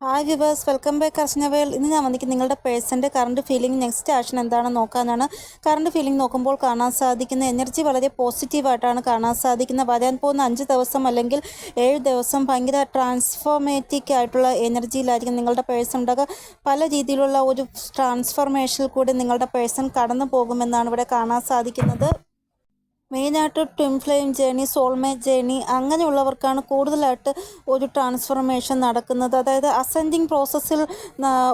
Hi viewers welcome back Archanavel ഇന്ന് ഞാൻ വന്നിരിക്കുന്നത് നിങ്ങളുടെ പേഴ്സന്റെ കറണ്ട് ഫീലിംഗ് നെക്സ്റ്റ് ആക്ഷൻ എന്താണെന്ന് നോക്കാനാണ്. കറണ്ട് ഫീലിംഗ് നോക്കുമ്പോൾ കാണാൻ സാധിക്കുന്ന എനർജി വളരെ പോസിറ്റീവായിട്ടാണ് കാണാൻ സാധിക്കുന്നത് വരാൻ പോകുന്ന അഞ്ച് ദിവസം അല്ലെങ്കിൽ ഏഴ് ദിവസം ഭയങ്കര ട്രാൻസ്ഫോർമേറ്റീവ് ആയിട്ടുള്ള എനർജിയിലായിരിക്കും നിങ്ങളുടെ പേഴ്സൺ ഉണ്ടാകുക പല രീതിയിലുള്ള ഒരു ട്രാൻസ്ഫോർമേഷനിൽ കൂടി നിങ്ങളുടെ പേഴ്സൺ കടന്നു പോകുമെന്നാണ് ഇവിടെ കാണാൻ സാധിക്കുന്നത്. മെയിനായിട്ട് twin flame journey soulmate journey അങ്ങനെയുള്ളവർക്കാണ് കൂടുതലായിട്ട് ഒരു ട്രാൻസ്ഫർമേഷൻ നടക്കുന്നത്. അതായത് അസെൻഡിങ് പ്രോസസ്സിൽ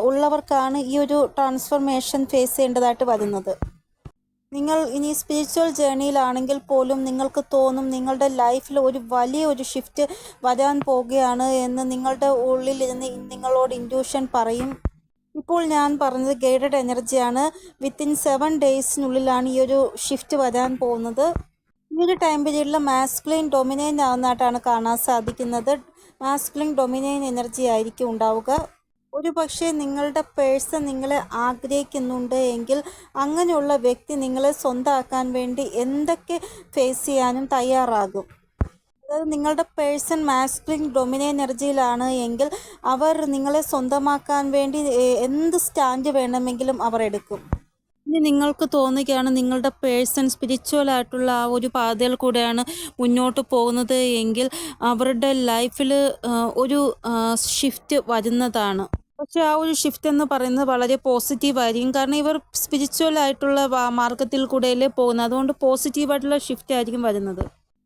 ഉള്ളവർക്കാണ് ഈ ഒരു ട്രാൻസ്ഫർമേഷൻ ഫേസ് ചെയ്യേണ്ടതായിട്ട് വരുന്നത്. നിങ്ങൾ ഇനി സ്പിരിച്വൽ ജേണിയിലാണെങ്കിൽ പോലും നിങ്ങൾക്ക് തോന്നും നിങ്ങളുടെ ലൈഫിൽ ഒരു വലിയ ഒരു ഷിഫ്റ്റ് വരാൻ പോവുകയാണ് എന്ന് നിങ്ങളുടെ ഉള്ളിൽ ഇരുന്ന് നിങ്ങളോട് ഇൻഡ്യൂഷൻ പറയും. ഇപ്പോൾ ഞാൻ പറഞ്ഞത് ഗൈഡഡ് എനർജിയാണ് വിത്തിൻ സെവൻ ഡേയ്സിനുള്ളിലാണ് ഈ ഒരു ഷിഫ്റ്റ് വരാൻ പോകുന്നത്. ഈ ഒരു ടൈം പീരീഡിൽ മാസ്കുലിൻ ഡൊമിനൈൻ ആവുന്നതായിട്ടാണ് കാണാൻ സാധിക്കുന്നത്. മാസ്കുലിൻ ഡൊമിനൈൻ എനർജി ആയിരിക്കും ഉണ്ടാവുക. ഒരു പക്ഷേ നിങ്ങളുടെ പേഴ്സൺ നിങ്ങളെ ആഗ്രഹിക്കുന്നുണ്ട് എങ്കിൽ അങ്ങനെയുള്ള വ്യക്തി നിങ്ങളെ സ്വന്തമാക്കാൻ വേണ്ടി എന്തൊക്കെ ഫേസ് ചെയ്യാനും തയ്യാറാകും. അതായത് നിങ്ങളുടെ പേഴ്സൺ മാസ്കുലിൻ ഡൊമിന എനർജിയിലാണ് എങ്കിൽ അവർ നിങ്ങളെ സ്വന്തമാക്കാൻ വേണ്ടി എന്ത് സ്റ്റാൻഡ് വേണമെങ്കിലും അവർ എടുക്കും. ഇനി നിങ്ങൾക്ക് തോന്നുകയാണ് നിങ്ങളുടെ പേഴ്സൺ സ്പിരിച്വൽ ആയിട്ടുള്ള ആ ഒരു പാതയിൽ കൂടെയാണ് മുന്നോട്ട് പോകുന്നത് എങ്കിൽ അവരുടെ ലൈഫിൽ ഒരു ഷിഫ്റ്റ് വരുന്നതാണ്. പക്ഷെ ആ ഒരു ഷിഫ്റ്റ് എന്ന് പറയുന്നത് വളരെ പോസിറ്റീവ് ആയിരിക്കും. കാരണം ഇവർ സ്പിരിച്വൽ ആയിട്ടുള്ള മാർഗത്തിൽ കൂടെയല്ലേ പോകുന്നത്. അതുകൊണ്ട് പോസിറ്റീവായിട്ടുള്ള ഷിഫ്റ്റ് ആയിരിക്കും വരുന്നത്.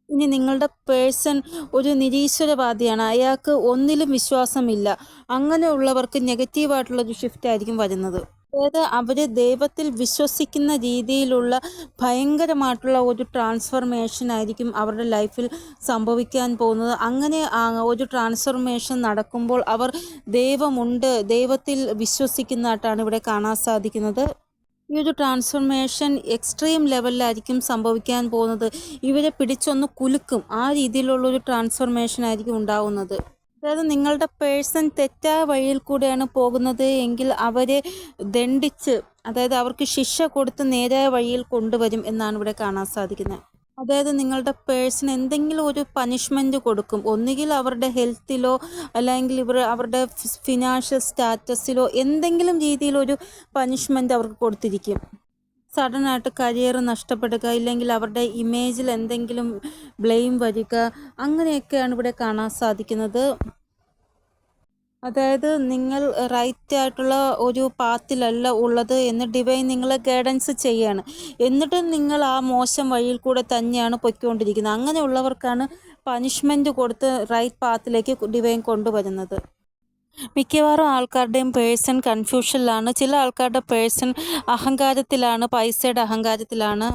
ഇനി നിങ്ങളുടെ പേഴ്സൺ ഒരു നിരീശ്വരവാദിയാണ്. അയാൾക്ക് ഒന്നിലും വിശ്വാസമില്ല. അങ്ങനെയുള്ളവർക്ക് നെഗറ്റീവായിട്ടുള്ളൊരു ഷിഫ്റ്റ് ആയിരിക്കും വരുന്നത്. അതായത് അവർ ദൈവത്തിൽ വിശ്വസിക്കുന്ന രീതിയിലുള്ള ഭയങ്കരമായിട്ടുള്ള ഒരു ട്രാൻസ്ഫർമേഷൻ ആയിരിക്കും അവരുടെ ലൈഫിൽ സംഭവിക്കാൻ പോകുന്നത്. അങ്ങനെ ഒരു ട്രാൻസ്ഫർമേഷൻ നടക്കുമ്പോൾ അവർ ദൈവമുണ്ട് ദൈവത്തിൽ വിശ്വസിക്കുന്നതായിട്ടാണ് ഇവിടെ കാണാൻ സാധിക്കുന്നത്. ഈ ഒരു ട്രാൻസ്ഫോർമേഷൻ എക്സ്ട്രീം ലെവലിലായിരിക്കും സംഭവിക്കാൻ പോകുന്നത്. ഇവരെ പിടിച്ചൊന്ന് കുലുക്കും. ആ രീതിയിലുള്ള ഒരു ട്രാൻസ്ഫോർമേഷൻ ആയിരിക്കും ഉണ്ടാവുന്നത്. അതായത് നിങ്ങളുടെ പേഴ്സൺ തെറ്റായ വഴിയിൽ കൂടെയാണ് പോകുന്നത് എങ്കിൽ അവരെ ദണ്ഡിച്ച് അതായത് അവർക്ക് ശിക്ഷ കൊടുത്ത് നേരായ വഴിയിൽ കൊണ്ടുവരും എന്നാണ് ഇവിടെ കാണാൻ സാധിക്കുന്നത്. അതായത് നിങ്ങളുടെ പേഴ്സൺ എന്തെങ്കിലും ഒരു പനിഷ്മെന്റ് കൊടുക്കും. ഒന്നുകിൽ അവരുടെ ഹെൽത്തിലോ അല്ലെങ്കിൽ ഇവർ അവരുടെ ഫിനാൻഷ്യൽ സ്റ്റാറ്റസിലോ എന്തെങ്കിലും രീതിയിലൊരു പനിഷ്മെന്റ് അവർക്ക് കൊടുത്തിരിക്കും. സഡനായിട്ട് കരിയർ നഷ്ടപ്പെടുക ഇല്ലെങ്കിൽ അവരുടെ ഇമേജിൽ എന്തെങ്കിലും ബ്ലെയിം വരിക അങ്ങനെയൊക്കെയാണ് ഇവിടെ കാണാൻ സാധിക്കുന്നത്. അതായത് നിങ്ങൾ റൈറ്റ് ആയിട്ടുള്ള ഒരു പാത്തിലല്ല ഉള്ളത് എന്ന് ഡിവൈൻ നിങ്ങളെ ഗൈഡൻസ് ചെയ്യാണ്. എന്നിട്ടും നിങ്ങൾ ആ മോശം വഴിയിൽ കൂടെ തന്നെയാണ് പൊയ്ക്കൊണ്ടിരിക്കുന്നത്. അങ്ങനെയുള്ളവർക്കാണ് പനിഷ്മെന്റ് കൊടുത്ത് റൈറ്റ് പാത്തിലേക്ക് ഡിവൈൻ കൊണ്ടുവരുന്നത്. മിക്കവാറും ആൾക്കാരുടെയും പേഴ്സൺ കൺഫ്യൂഷനിലാണ്. ചില ആൾക്കാരുടെ പേഴ്സൺ അഹങ്കാരത്തിലാണ് പൈസയുടെ അഹങ്കാരത്തിലാണ്.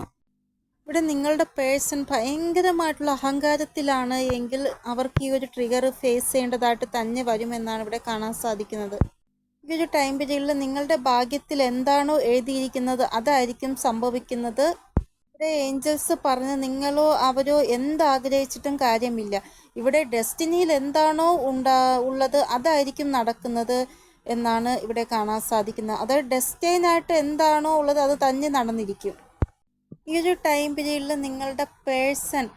ഇവിടെ നിങ്ങളുടെ പേഴ്സൺ ഭയങ്കരമായിട്ടുള്ള അഹങ്കാരത്തിലാണ് എങ്കിൽ അവർക്ക് ഈ ഒരു ട്രിഗർ ഫേസ് ചെയ്യേണ്ടതായിട്ട് തന്നെ വരുമെന്നാണ് ഇവിടെ കാണാൻ സാധിക്കുന്നത്. ഈ ഒരു ടൈം പീരീഡിൽ നിങ്ങളുടെ ഭാഗ്യത്തിൽ എന്താണോ എഴുതിയിരിക്കുന്നത് അതായിരിക്കും സംഭവിക്കുന്നത്. ഇവിടെ ഏഞ്ചൽസ് പറഞ്ഞ് നിങ്ങളോ അവരോ എന്താഗ്രഹിച്ചിട്ടും കാര്യമില്ല. ഇവിടെ ഡെസ്റ്റിനിയിൽ എന്താണോ ഉണ്ടാ ഉള്ളത് അതായിരിക്കും നടക്കുന്നത് എന്നാണ് ഇവിടെ കാണാൻ സാധിക്കുന്നത്. അതായത് ഡെസ്റ്റൈനായിട്ട് എന്താണോ ഉള്ളത് അത് തന്നെ നടന്നിരിക്കും. ഈ ഒരു ടൈം പീരീഡിൽ നിങ്ങളുടെ പേഴ്സൺ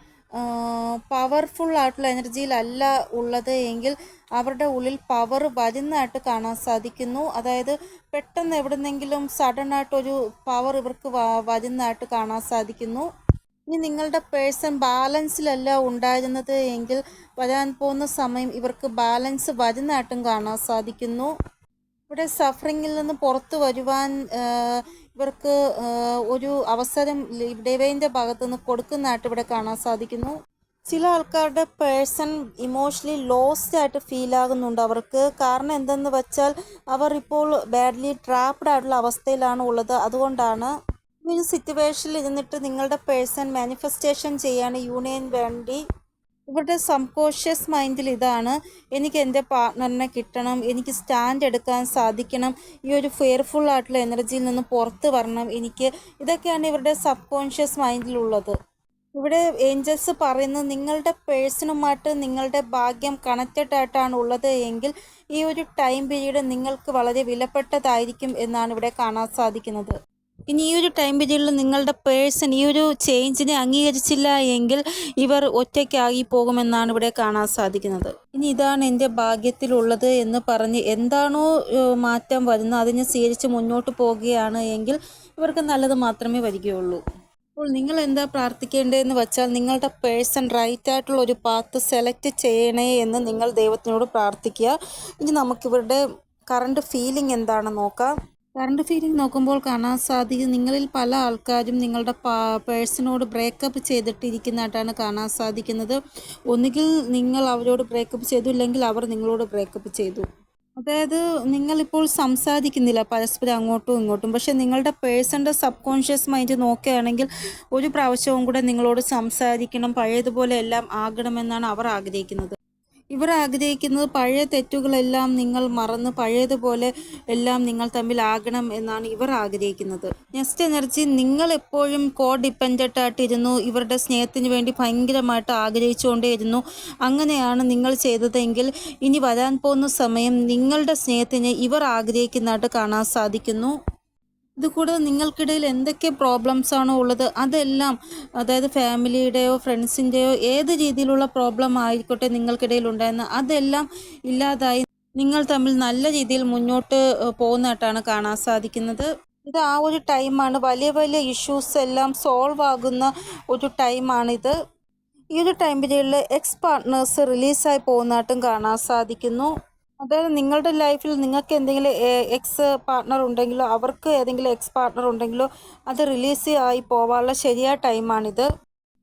പവർഫുൾ ആയിട്ടുള്ള എനർജിയിലല്ല ഉള്ളത് എങ്കിൽ അവരുടെ ഉള്ളിൽ പവർ വരുന്നതായിട്ട് കാണാൻ സാധിക്കുന്നു. അതായത് പെട്ടെന്ന് എവിടുന്നെങ്കിലും സഡൻ ആയിട്ടൊരു പവർ ഇവർക്ക് വരുന്നതായിട്ട് കാണാൻ സാധിക്കുന്നു. ഇനി നിങ്ങളുടെ പേഴ്സൺ ബാലൻസിലല്ല ഉണ്ടായിരുന്നത് എങ്കിൽ വരാൻ പോകുന്ന സമയം ഇവർക്ക് ബാലൻസ് വരുന്നതായിട്ടും കാണാൻ സാധിക്കുന്നു. ഇവിടെ സഫറിങ്ങിൽ നിന്ന് പുറത്തു വരുവാൻ ഇവർക്ക് ഒരു അവസരം ഡിവൈന്റെ ഭാഗത്തുനിന്ന് കൊടുക്കുന്നതായിട്ട് ഇവിടെ കാണാൻ സാധിക്കുന്നു. ചില ആൾക്കാരുടെ പേഴ്സൺ ഇമോഷണലി ലോസ്റ്റ് ആയിട്ട് ഫീൽ ആകുന്നുണ്ട് അവർക്ക്. കാരണം എന്തെന്ന് വെച്ചാൽ അവർ ഇപ്പോൾ ബാഡ്ലി ട്രാപ്ഡ് ആയിട്ടുള്ള അവസ്ഥയിലാണ് ഉള്ളത്. അതുകൊണ്ടാണ് ഈ സിറ്റുവേഷനിൽ ഇരുന്നിട്ട് നിങ്ങളുടെ പേഴ്സൺ മാനിഫെസ്റ്റേഷൻ ചെയ്യാണ് യൂണിയൻ വേണ്ടി ഇവരുടെ സബ്കോഷ്യസ് മൈൻഡിൽ ഇതാണ്. എനിക്ക് എന്റെ പാർട്ട്ണറിനെ കിട്ടണം എനിക്ക് സ്റ്റാൻഡ് എടുക്കാൻ സാധിക്കണം ഈ ഒരു ഫെയർഫുൾ ആയിട്ടുള്ള എനർജിയിൽ നിന്ന് പുറത്ത് വരണം എനിക്ക്. ഇതൊക്കെയാണ് ഇവരുടെ സബ് കോൺഷ്യസ് മൈൻഡിലുള്ളത് ഇവിടെ ഏഞ്ചൽസ് പറയുന്നത് നിങ്ങളുടെ പേഴ്സണുമായിട്ട് നിങ്ങളുടെ ഭാഗ്യം കണക്റ്റഡ് ആയിട്ടാണ് ഉള്ളത് എങ്കിൽ ഈ ഒരു ടൈം പീരീഡ് നിങ്ങൾക്ക് വളരെ വിലപ്പെട്ടതായിരിക്കും എന്നാണ് ഇവിടെ കാണാൻ സാധിക്കുന്നത്. ഇനി ഈ ഒരു ടൈം പീരീഡിൽ നിങ്ങളുടെ പേഴ്സൺ ഈ ഒരു ചേഞ്ചിനെ അംഗീകരിച്ചില്ല എങ്കിൽ ഇവർ ഒറ്റയ്ക്കാകി പോകുമെന്നാണ് ഇവിടെ കാണാൻ സാധിക്കുന്നത്. ഇനി ഇതാണ് എന്റെ ഭാഗ്യത്തിലുള്ളത് എന്ന് പറഞ്ഞ് എന്താണോ മാറ്റം വരുന്നത് അതിനെ സ്വീകരിച്ച് മുന്നോട്ട് പോകുകയാണ് എങ്കിൽ ഇവർക്ക് നല്ലത് മാത്രമേ വരികയുള്ളൂ. അപ്പോൾ നിങ്ങൾ എന്താ പ്രാർത്ഥിക്കേണ്ടതെന്ന് വെച്ചാൽ നിങ്ങളുടെ പേഴ്സൺ റൈറ്റ് ആയിട്ടുള്ള ഒരു പാത്ത് സെലക്ട് ചെയ്യണേ എന്ന് നിങ്ങൾ ദൈവത്തിനോട് പ്രാർത്ഥിക്കുക. ഇനി നമുക്കിവരുടെ കറണ്ട് ഫീലിംഗ് എന്താണെന്ന് നോക്കാം. കറണ്ട് ഫീലിംഗ് നോക്കുമ്പോൾ കാണാൻ സാധിക്കും. നിങ്ങളിൽ പല ആൾക്കാരും നിങ്ങളുടെ പേഴ്സണോട് ബ്രേക്കപ്പ് ചെയ്തിട്ടിരിക്കുന്നതായിട്ടാണ് കാണാൻ സാധിക്കുന്നത്. ഒന്നുകിൽ നിങ്ങൾ അവരോട് ബ്രേക്കപ്പ് ചെയ്തു ഇല്ലെങ്കിൽ അവർ നിങ്ങളോട് ബ്രേക്കപ്പ് ചെയ്തു. അതായത് നിങ്ങളിപ്പോൾ സംസാരിക്കുന്നില്ല പരസ്പരം അങ്ങോട്ടും ഇങ്ങോട്ടും. പക്ഷെ നിങ്ങളുടെ പേഴ്സന്റെ സബ് കോൺഷ്യസ് മൈൻഡ് നോക്കുകയാണെങ്കിൽ ഒരു പ്രാവശ്യവും കൂടെ നിങ്ങളോട് സംസാരിക്കണം പഴയതുപോലെ എല്ലാം ആകണമെന്നാണ് അവർ ആഗ്രഹിക്കുന്നത്. ഇവർ ആഗ്രഹിക്കുന്നത് പഴയ തെറ്റുകളെല്ലാം നിങ്ങൾ മറന്ന് പഴയതുപോലെ എല്ലാം നിങ്ങൾ തമ്മിൽ ആകണം എന്നാണ് ഇവർ ആഗ്രഹിക്കുന്നത്. നെക്സ്റ്റ് എനർജി നിങ്ങൾ എപ്പോഴും കോ ഡിപ്പെൻഡന്റ് ആയിട്ടിരുന്നു ഇവരുടെ സ്നേഹത്തിന് വേണ്ടി ഭയങ്കരമായിട്ട് ആഗ്രഹിച്ചുകൊണ്ടേയിരുന്നു. അങ്ങനെയാണ് നിങ്ങൾ ചെയ്തതെങ്കിൽ ഇനി വരാൻ പോകുന്ന സമയം നിങ്ങളുടെ സ്നേഹത്തിന് ഇവർ ആഗ്രഹിക്കുന്നതായിട്ട് കാണാൻ സാധിക്കുന്നു. ഇതുകൂടാതെ നിങ്ങൾക്കിടയിൽ എന്തൊക്കെ പ്രോബ്ലംസ് ആണോ ഉള്ളത്? അതെല്ലാം അതായത് ഫാമിലിയുടെയോ ഫ്രണ്ട്സിന്റെയോ ഏത് രീതിയിലുള്ള പ്രോബ്ലം ആയിക്കോട്ടെ നിങ്ങൾക്കിടയിൽ ഉണ്ടായിരുന്ന അതെല്ലാം ഇല്ലാതായി നിങ്ങൾ തമ്മിൽ നല്ല രീതിയിൽ മുന്നോട്ട് പോകുന്നതായിട്ടാണ് കാണാൻ സാധിക്കുന്നത്. ഇത് ആ ഒരു ടൈമാണ് വലിയ വലിയ ഇഷ്യൂസ് എല്ലാം സോൾവ് ആകുന്ന ഒരു ടൈമാണിത് ഈ ഒരു ടൈം പീരീഡിൽ എക്സ് പാർട്ട്നേഴ്സ് റിലീസായി പോകുന്നതായിട്ടും കാണാൻ സാധിക്കുന്നു. അതായത് നിങ്ങളുടെ ലൈഫിൽ നിങ്ങൾക്ക് എന്തെങ്കിലും എക്സ് പാർട്ട്ണർ ഉണ്ടെങ്കിലോ അവർക്ക് ഏതെങ്കിലും എക്സ് പാർട്ട്ണർ ഉണ്ടെങ്കിലോ അത് റിലീസ് ആയി പോവാനുള്ള ശരിയായ ടൈമാണിത്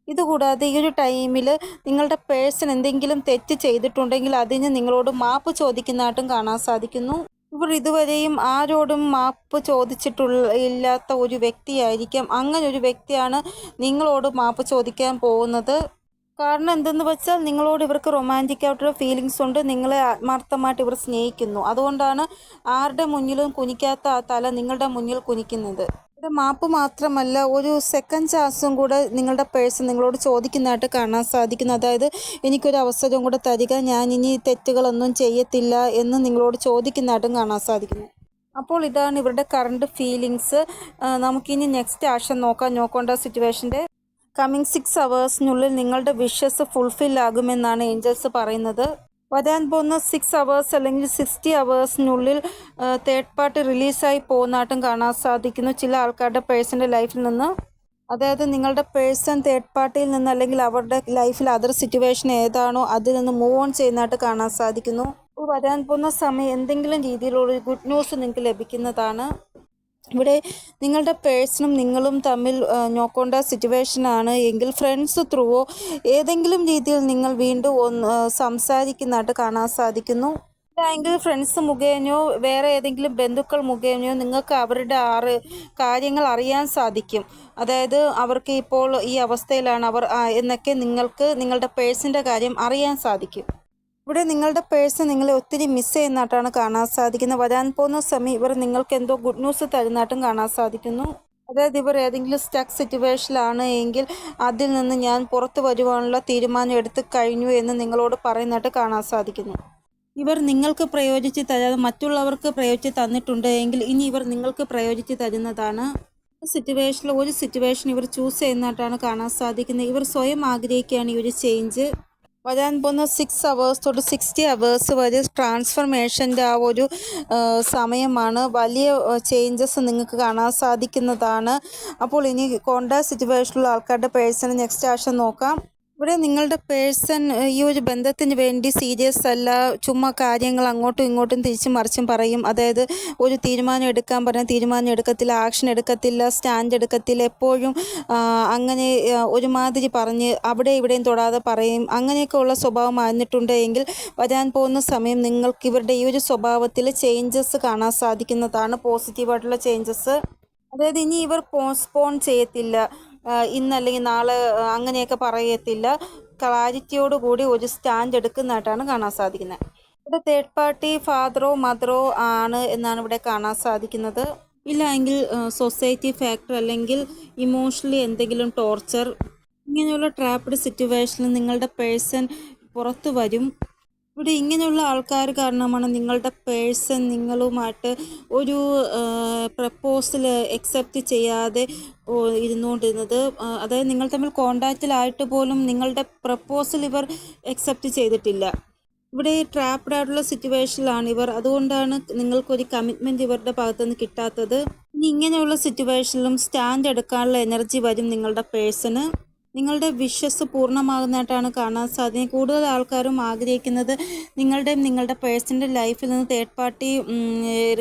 ഇതുകൂടാതെ ഈ ഒരു ടൈമിൽ നിങ്ങളുടെ പേഴ്സൺ എന്തെങ്കിലും തെറ്റ് ചെയ്തിട്ടുണ്ടെങ്കിൽ അതിന് നിങ്ങളോട് മാപ്പ് ചോദിക്കുന്നതായിട്ടും കാണാൻ സാധിക്കുന്നു. ഇവർ ഇതുവരെയും ആരോടും മാപ്പ് ചോദിച്ചിട്ടുള്ള ഇല്ലാത്ത ഒരു വ്യക്തിയായിരിക്കാം. അങ്ങനെ ഒരു വ്യക്തിയാണ് നിങ്ങളോട് മാപ്പ് ചോദിക്കാൻ പോകുന്നത്. കാരണം എന്തെന്ന് വെച്ചാൽ നിങ്ങളോട് ഇവർക്ക് റൊമാന്റിക് ആയിട്ടുള്ള ഫീലിങ്സ് ഉണ്ട്. നിങ്ങളെ ആത്മാർത്ഥമായിട്ട് ഇവർ സ്നേഹിക്കുന്നു. അതുകൊണ്ടാണ് ആരുടെ മുന്നിലും കുനിക്കാത്ത ആ തല നിങ്ങളുടെ മുന്നിൽ കുനിക്കുന്നത്. ഇവിടെ മാപ്പ് മാത്രമല്ല ഒരു സെക്കൻഡ് ചാൻസും കൂടെ നിങ്ങളുടെ പേഴ്സൺ നിങ്ങളോട് ചോദിക്കുന്നതായിട്ട് കാണാൻ സാധിക്കുന്നു. അതായത് എനിക്കൊരു അവസരം കൂടെ തരിക. ഞാൻ ഇനി തെറ്റുകളൊന്നും ചെയ്യത്തില്ല എന്ന് നിങ്ങളോട് ചോദിക്കുന്നതായിട്ടും കാണാൻ സാധിക്കുന്നു. അപ്പോൾ ഇതാണ് ഇവരുടെ കറണ്ട് ഫീലിങ്സ് നമുക്കിനി നെക്സ്റ്റ് ആക്ഷൻ നോക്കാം. നോക്കേണ്ട സിറ്റുവേഷന്റെ കമ്മിങ് സിക്സ് അവേഴ്സിനുള്ളിൽ നിങ്ങളുടെ വിഷസ് ഫുൾഫിൽ ആകുമെന്നാണ് ഏഞ്ചൽസ് പറയുന്നത്. വരാൻ പോകുന്ന സിക്സ് അവേഴ്സ് അല്ലെങ്കിൽ സിക്സ്റ്റി അവേഴ്സിനുള്ളിൽ തേർഡ് പാർട്ടി റിലീസായി പോകുന്നതായിട്ടും കാണാൻ സാധിക്കുന്നു. ചില ആൾക്കാരുടെ പേഴ്സന്റെ ലൈഫിൽ നിന്ന്. അതായത് നിങ്ങളുടെ പേഴ്സൺ തേർഡ് പാർട്ടിയിൽ നിന്ന് അല്ലെങ്കിൽ അവരുടെ ലൈഫിൽ അതർ സിറ്റുവേഷൻ ഏതാണോ അതിൽ നിന്ന് മൂവ് ഓൺ ചെയ്യുന്നതായിട്ട് കാണാൻ സാധിക്കുന്നു. വരാൻ പോകുന്ന സമയം എന്തെങ്കിലും രീതിയിലുള്ള ഗുഡ് ന്യൂസ് നിങ്ങൾക്ക് ലഭിക്കുന്നതാണ്. ഇവിടെ നിങ്ങളുടെ പേഴ്സണും നിങ്ങളും തമ്മിൽ നോക്കേണ്ട സിറ്റുവേഷനാണ് എങ്കിൽ ഫ്രണ്ട്സ് ത്രൂവോ ഏതെങ്കിലും രീതിയിൽ നിങ്ങൾ വീണ്ടും ഒന്ന് സംസാരിക്കുന്നതായിട്ട് കാണാൻ സാധിക്കുന്നു. അല്ലെങ്കിൽ ഫ്രണ്ട്സ് മുഖേനയോ വേറെ ഏതെങ്കിലും ബന്ധുക്കൾ മുഖേനയോ നിങ്ങൾക്ക് അവരുടെ ആറ് കാര്യങ്ങൾ അറിയാൻ സാധിക്കും. അതായത് അവർക്ക് ഇപ്പോൾ ഈ അവസ്ഥയിലാണ് അവർ എന്നൊക്കെ നിങ്ങൾക്ക് നിങ്ങളുടെ പേഴ്സിന്റെ കാര്യം അറിയാൻ സാധിക്കും. ഇവിടെ നിങ്ങളുടെ പേഴ്സ് നിങ്ങളെ ഒത്തിരി മിസ് ചെയ്യുന്നതായിട്ടാണ് കാണാൻ സാധിക്കുന്നത്. വരാൻ പോകുന്ന സമയം ഇവർ നിങ്ങൾക്ക് എന്തോ ഗുഡ് ന്യൂസ് തരുന്നതായിട്ടും കാണാൻ സാധിക്കുന്നു. അതായത് ഇവർ ഏതെങ്കിലും സ്റ്റക്ക് സിറ്റുവേഷനിലാണ് എങ്കിൽ അതിൽ നിന്ന് ഞാൻ പുറത്തു വരുവാനുള്ള തീരുമാനം എടുത്ത് കഴിഞ്ഞു എന്ന് നിങ്ങളോട് പറയുന്നതായിട്ട് കാണാൻ സാധിക്കുന്നു. ഇവർ നിങ്ങൾക്ക് പ്രയോജിച്ച് തരാതെ മറ്റുള്ളവർക്ക് പ്രയോജിച്ച് തന്നിട്ടുണ്ട് എങ്കിൽ ഇനി ഇവർ നിങ്ങൾക്ക് പ്രയോജിച്ച് തരുന്നതാണ്. സിറ്റുവേഷനിൽ ഒരു സിറ്റുവേഷൻ ഇവർ ചൂസ് ചെയ്യുന്നതായിട്ടാണ് കാണാൻ സാധിക്കുന്നത്. ഇവർ സ്വയം ആഗ്രഹിക്കുകയാണ് ഈ ഒരു ചേഞ്ച് വരാൻ പോകുന്ന സിക്സ് അവേഴ്സ് തൊട്ട് സിക്സ്റ്റി അവേഴ്സ് വരെ ട്രാൻസ്ഫർമേഷന്റെ ആ ഒരു സമയമാണ്. വലിയ ചേഞ്ചസ് നിങ്ങൾക്ക് കാണാൻ സാധിക്കുന്നതാണ്. അപ്പോൾ ഇനി കോണ്ടാക്ട് സിറ്റുവേഷനിലുള്ള ആൾക്കാരുടെ പേഴ്സണൽ നെക്സ്റ്റ് ആക്ഷൻ നോക്കാം. ഇവിടെ നിങ്ങളുടെ പേഴ്സൺ ഈ ഒരു ബന്ധത്തിന് വേണ്ടി സീരിയസ് അല്ല ചുമ്മാ കാര്യങ്ങൾ അങ്ങോട്ടും ഇങ്ങോട്ടും തിരിച്ചും മറിച്ചും പറയും. അതായത് ഒരു തീരുമാനം എടുക്കാൻ പറഞ്ഞാൽ തീരുമാനം എടുക്കത്തില്ല ആക്ഷൻ എടുക്കത്തില്ല സ്റ്റാൻഡ് എടുക്കത്തില്ല എപ്പോഴും അങ്ങനെ ഒരുമാതിരി പറഞ്ഞ് അവിടെ ഇവിടെയും തൊടാതെ പറയും. അങ്ങനെയൊക്കെ ഉള്ള സ്വഭാവം എങ്കിൽ വരാൻ പോകുന്ന സമയം നിങ്ങൾക്ക് ഇവരുടെ ഈ ഒരു സ്വഭാവത്തിൽ ചേഞ്ചസ് കാണാൻ സാധിക്കുന്നതാണ്. പോസിറ്റീവായിട്ടുള്ള ചേഞ്ചസ് അതായത് ഇനി ഇവർ പോസ്റ്റ്പോൺ ചെയ്യത്തില്ല. ഇന്നല്ലെങ്കിൽ നാളെ അങ്ങനെയൊക്കെ പറയത്തില്ല. ക്ലാരിറ്റിയോട് കൂടി ഒരു സ്റ്റാൻഡ് എടുക്കുന്നതായിട്ടാണ് കാണാൻ സാധിക്കുന്നത്. ഇവിടെ തേർഡ് പാർട്ടി ഫാദറോ മദറോ ആണ് എന്നാണ് ഇവിടെ കാണാൻ സാധിക്കുന്നത്. ഇല്ല എങ്കിൽ സൊസൈറ്റി ഫാക്ടർ അല്ലെങ്കിൽ ഇമോഷണലി എന്തെങ്കിലും ടോർച്ചർ ഇങ്ങനെയുള്ള ട്രാപ്ഡ് സിറ്റുവേഷനിൽ നിങ്ങളുടെ പേഴ്സൺ പുറത്തു വരും. ഇവിടെ ഇങ്ങനെയുള്ള ആൾക്കാർ കാരണമാണ് നിങ്ങളുടെ പേഴ്സൺ നിങ്ങളുമായിട്ട് ഒരു പ്രപ്പോസൽ അക്സെപ്റ്റ് ചെയ്യാതെ ഇരുന്നുകൊണ്ടിരുന്നത്. അതായത് നിങ്ങൾ തമ്മിൽ കോണ്ടാക്റ്റിലായിട്ട് പോലും നിങ്ങളുടെ പ്രപ്പോസൽ ഇവർ അക്സെപ്റ്റ് ചെയ്തിട്ടില്ല. ഇവിടെ ട്രാപ്ഡ് ആയിട്ടുള്ള സിറ്റുവേഷനിലാണ് ഇവർ. അതുകൊണ്ടാണ് നിങ്ങൾക്കൊരു കമ്മിറ്റ്മെന്റ് ഇവരുടെ ഭാഗത്തുനിന്ന് കിട്ടാത്തത്. ഇനി ഇങ്ങനെയുള്ള സിറ്റുവേഷനിലും സ്റ്റാൻഡ് എടുക്കാനുള്ള എനർജി വരും നിങ്ങളുടെ പേഴ്സണ്. നിങ്ങളുടെ വിഷസ് പൂർണമാകുന്നതായിട്ടാണ് കാണാൻ സാധിക്കുന്നത്. കൂടുതൽ ആൾക്കാരും ആഗ്രഹിക്കുന്നത് നിങ്ങളുടെ നിങ്ങളുടെ പേഴ്സണൽ ലൈഫിൽ നിന്ന് തേർഡ് പാർട്ടി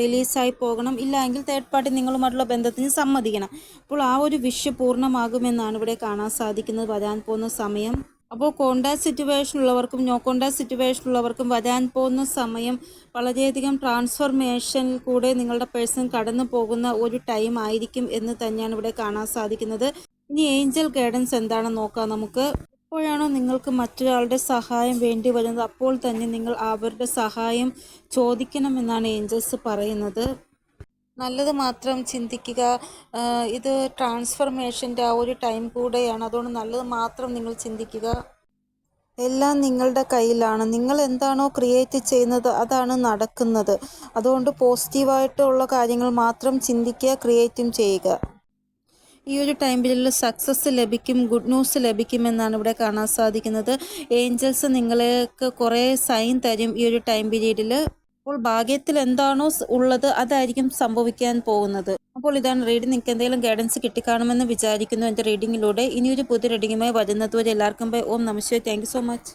റിലീസായി പോകണം. ഇല്ലെങ്കിൽ തേർഡ് പാർട്ടി നിങ്ങളുമായിട്ടുള്ള ബന്ധത്തിന് സമ്മതിക്കണം. അപ്പോൾ ആ ഒരു വിഷ് പൂർണമാകുമെന്നാണ് ഇവിടെ കാണാൻ സാധിക്കുന്നത്. വരാൻ പോകുന്ന സമയം. അപ്പോൾ കോണ്ടാക്ട് സിറ്റുവേഷൻ ഉള്ളവർക്കും നോ കോണ്ടാക്ട് സിറ്റുവേഷൻ ഉള്ളവർക്കും വരാൻ പോകുന്ന സമയം വളരെയധികം ട്രാൻസ്ഫർമേഷനിൽ കൂടെ നിങ്ങളുടെ പേഴ്സൺ കടന്നു പോകുന്ന ഒരു ടൈം ആയിരിക്കും എന്ന് തന്നെയാണ് ഇവിടെ കാണാൻ സാധിക്കുന്നത്. ഇനി ഏഞ്ചൽ ഗൈഡൻസ് എന്താണെന്ന് നോക്കാം നമുക്ക്. എപ്പോഴാണോ നിങ്ങൾക്ക് മറ്റൊരാളുടെ സഹായം വേണ്ടി വരുന്നത്? അപ്പോൾ തന്നെ നിങ്ങൾ അവരുടെ സഹായം ചോദിക്കണമെന്നാണ് ഏഞ്ചൽസ് പറയുന്നത്. നല്ലത് മാത്രം ചിന്തിക്കുക. ഇത് ട്രാൻസ്ഫർമേഷന്റെ ആ ഒരു ടൈം കൂടെയാണ്. അതുകൊണ്ട് നല്ലത് മാത്രം നിങ്ങൾ ചിന്തിക്കുക. എല്ലാം നിങ്ങളുടെ കയ്യിലാണ്. നിങ്ങൾ എന്താണോ ക്രിയേറ്റ് ചെയ്യുന്നത് അതാണ് നടക്കുന്നത്. അതുകൊണ്ട് പോസിറ്റീവായിട്ടുള്ള കാര്യങ്ങൾ മാത്രം ചിന്തിക്കുക ക്രിയേറ്റും ചെയ്യുക. ഈ ഒരു ടൈമിൽ സക്സസ് ലഭിക്കും ഗുഡ് ന്യൂസ് ലഭിക്കുമെന്നാണ് ഇവിടെ കാണാൻ സാധിക്കുന്നത്. ഏഞ്ചൽസ് നിങ്ങൾക്ക് കുറേ സൈൻ തരും ഈ ഒരു ടൈം പീരീഡിൽ അപ്പോൾ ഭാഗ്യത്തിൽ എന്താണോ ഉള്ളത് അതായിരിക്കും സംഭവിക്കാൻ പോകുന്നത്. അപ്പോൾ ഇതാണ് റീഡിംഗ് നിങ്ങൾക്ക് എന്തെങ്കിലും ഗൈഡൻസ് കിട്ടിക്കാണുമെന്ന് വിചാരിക്കുന്നു എന്റെ റീഡിങ്ങിലൂടെ ഇനിയൊരു പുതിയ റീഡിങ്ങുമായി വരുന്നതുവരെ എല്ലാവർക്കും ബൈ. ഓം നമസ്തേ താങ്ക് സോ മച്ച്